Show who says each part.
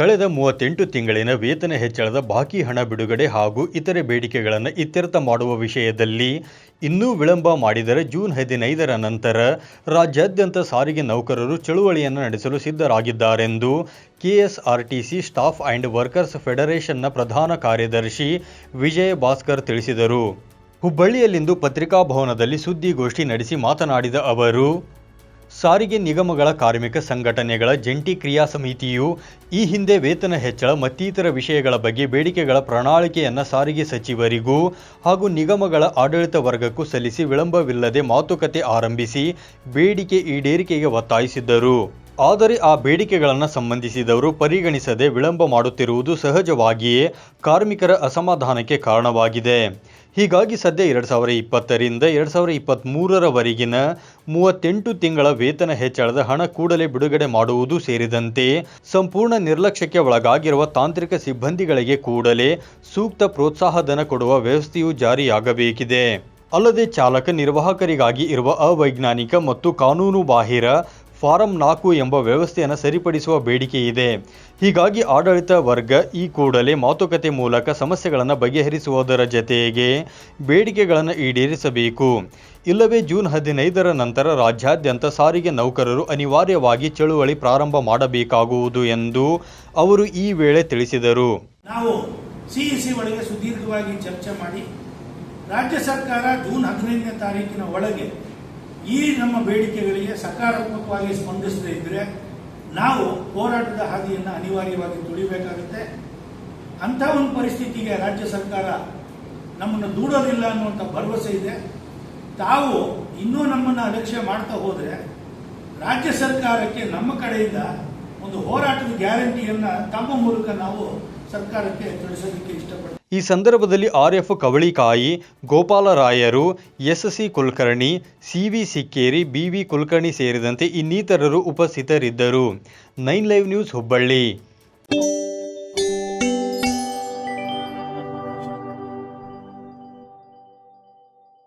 Speaker 1: ಕಳೆದ ಮೂವತ್ತೆಂಟು ತಿಂಗಳಿನ ವೇತನ ಹೆಚ್ಚಳದ ಬಾಕಿ ಹಣ ಬಿಡುಗಡೆ ಹಾಗೂ ಇತರೆ ಬೇಡಿಕೆಗಳನ್ನು ಇತ್ಯರ್ಥ ಮಾಡುವ ವಿಷಯದಲ್ಲಿ ಇನ್ನೂ ವಿಳಂಬ ಮಾಡಿದರೆ ಜೂನ್ ಹದಿನೈದರ ನಂತರ ರಾಜ್ಯಾದ್ಯಂತ ಸಾರಿಗೆ ನೌಕರರು ಚಳುವಳಿಯನ್ನು ನಡೆಸಲು ಸಿದ್ಧರಾಗಿದ್ದಾರೆಂದು ಕೆಎಸ್ಆರ್ಟಿಸಿ ಸ್ಟಾಫ್ ಆ್ಯಂಡ್ ವರ್ಕರ್ಸ್ ಫೆಡರೇಷನ್ನ ಪ್ರಧಾನ ಕಾರ್ಯದರ್ಶಿ ವಿಜಯ ಭಾಸ್ಕರ್ ತಿಳಿಸಿದರು. ಹುಬ್ಬಳ್ಳಿಯಲ್ಲಿಂದು ಪತ್ರಿಕಾಭವನದಲ್ಲಿ ಸುದ್ದಿಗೋಷ್ಠಿ ನಡೆಸಿ ಮಾತನಾಡಿದ ಅವರು ಸಾರಿಗೆ ನಿಗಮಗಳ ಕಾರ್ಮಿಕ ಸಂಘಟನೆಗಳ ಜಂಟಿ ಕ್ರಿಯಾ ಸಮಿತಿಯು ಈ ಹಿಂದೆ ವೇತನ ಹೆಚ್ಚಳ ಮತ್ತಿತರ ವಿಷಯಗಳ ಬಗ್ಗೆ ಬೇಡಿಕೆಗಳ ಪ್ರಣಾಳಿಕೆಯನ್ನು ಸಾರಿಗೆ ಸಚಿವರಿಗೂ ಹಾಗೂ ನಿಗಮಗಳ ಆಡಳಿತ ವರ್ಗಕ್ಕೂ ಸಲ್ಲಿಸಿ ವಿಳಂಬವಿಲ್ಲದೆ ಮಾತುಕತೆ ಆರಂಭಿಸಿ ಬೇಡಿಕೆ ಈಡೇರಿಕೆಗೆ ಒತ್ತಾಯಿಸಿದ್ದರು. ಆದರೆ ಆ ಬೇಡಿಕೆಗಳನ್ನು ಸಂಬಂಧಿಸಿದವರು ಪರಿಗಣಿಸದೆ ವಿಳಂಬ ಮಾಡುತ್ತಿರುವುದು ಸಹಜವಾಗಿಯೇ ಕಾರ್ಮಿಕರ ಅಸಮಾಧಾನಕ್ಕೆ ಕಾರಣವಾಗಿದೆ. ಹೀಗಾಗಿ ಸದ್ಯ ಎರಡು ಸಾವಿರ ಇಪ್ಪತ್ತರಿಂದ ಎರಡು ಸಾವಿರ ಇಪ್ಪತ್ತ್ಮೂರರವರೆಗಿನ ಮೂವತ್ತೆಂಟು ತಿಂಗಳ ವೇತನ ಹೆಚ್ಚಳದ ಹಣ ಕೂಡಲೇ ಬಿಡುಗಡೆ ಮಾಡುವುದು ಸೇರಿದಂತೆ ಸಂಪೂರ್ಣ ನಿರ್ಲಕ್ಷ್ಯಕ್ಕೆ ಒಳಗಾಗಿರುವ ತಾಂತ್ರಿಕ ಸಿಬ್ಬಂದಿಗಳಿಗೆ ಕೂಡಲೇ ಸೂಕ್ತ ಪ್ರೋತ್ಸಾಹಧನ ಕೊಡುವ ವ್ಯವಸ್ಥೆಯು ಜಾರಿಯಾಗಬೇಕಿದೆ. ಅಲ್ಲದೆ ಚಾಲಕ ನಿರ್ವಾಹಕರಿಗಾಗಿ ಇರುವ ಅವೈಜ್ಞಾನಿಕ ಮತ್ತು ಕಾನೂನುಬಾಹಿರ ಫಾರಂ ನಾಲ್ಕು ಎಂಬ ವ್ಯವಸ್ಥೆಯನ್ನು ಸರಿಪಡಿಸುವ ಬೇಡಿಕೆ ಇದೆ. ಹೀಗಾಗಿ ಆಡಳಿತ ವರ್ಗ ಈ ಕೂಡಲೇ ಮಾತುಕತೆ ಮೂಲಕ ಸಮಸ್ಯೆಗಳನ್ನು ಬಗೆಹರಿಸುವುದರ ಜತೆಗೆ ಬೇಡಿಕೆಗಳನ್ನು ಈಡೇರಿಸಬೇಕು. ಇಲ್ಲವೇ ಜೂನ್ ಹದಿನೈದರ ನಂತರ ರಾಜ್ಯಾದ್ಯಂತ ಸಾರಿಗೆ ನೌಕರರು ಅನಿವಾರ್ಯವಾಗಿ ಚಳುವಳಿ ಪ್ರಾರಂಭ ಮಾಡಬೇಕಾಗುವುದು ಎಂದು ಅವರು ಈ ವೇಳೆ ತಿಳಿಸಿದರು.
Speaker 2: ನಾವು ಸಿಇಸಿ ಒಳಗೆ ಸುದೀರ್ಘವಾಗಿ ಚರ್ಚೆ ಮಾಡಿ, ರಾಜ್ಯ ಸರ್ಕಾರ ಜೂನ್ ಹದಿನೈದನೇ ತಾರೀಕಿನ ಒಳಗೆ ಈ ನಮ್ಮ ಬೇಡಿಕೆಗಳಿಗೆ ಸಕಾರಾತ್ಮಕವಾಗಿ ಸ್ಪಂದಿಸದೇ ಇದ್ರೆ ನಾವು ಹೋರಾಟದ ಹಾದಿಯನ್ನು ಅನಿವಾರ್ಯವಾಗಿ ತುಳಿಬೇಕಾಗುತ್ತೆ. ಅಂಥ ಒಂದು ಪರಿಸ್ಥಿತಿಗೆ ರಾಜ್ಯ ಸರ್ಕಾರ ನಮ್ಮನ್ನು ದೂಡೋದಿಲ್ಲ ಅನ್ನುವಂಥ ಭರವಸೆ ಇದೆ. ತಾವು ಇನ್ನೂ ನಮ್ಮನ್ನು ಅಲಕ್ಷ್ಯ ಮಾಡ್ತಾ ಹೋದರೆ ರಾಜ್ಯ ಸರ್ಕಾರಕ್ಕೆ ನಮ್ಮ ಕಡೆಯಿಂದ ಒಂದು ಹೋರಾಟದ ಗ್ಯಾರಂಟಿಯನ್ನು ತಮ್ಮ ಮೂಲಕ ನಾವು ಸರ್ಕಾರಕ್ಕೆ ತಿಳಿಸೋದಕ್ಕೆ ಇಷ್ಟಪಡ್ತೀನಿ.
Speaker 1: ಈ ಸಂದರ್ಭದಲ್ಲಿ R F ಕವಳಿಕಾಯಿ ಗೋಪಾಲರಾಯರು S C Kulkarni, C V Sikkeri B V Kulkarni ಸೇರಿದಂತೆ ಇನ್ನಿತರರು ಉಪಸ್ಥಿತರಿದ್ದರು. Nine live news Hubballi.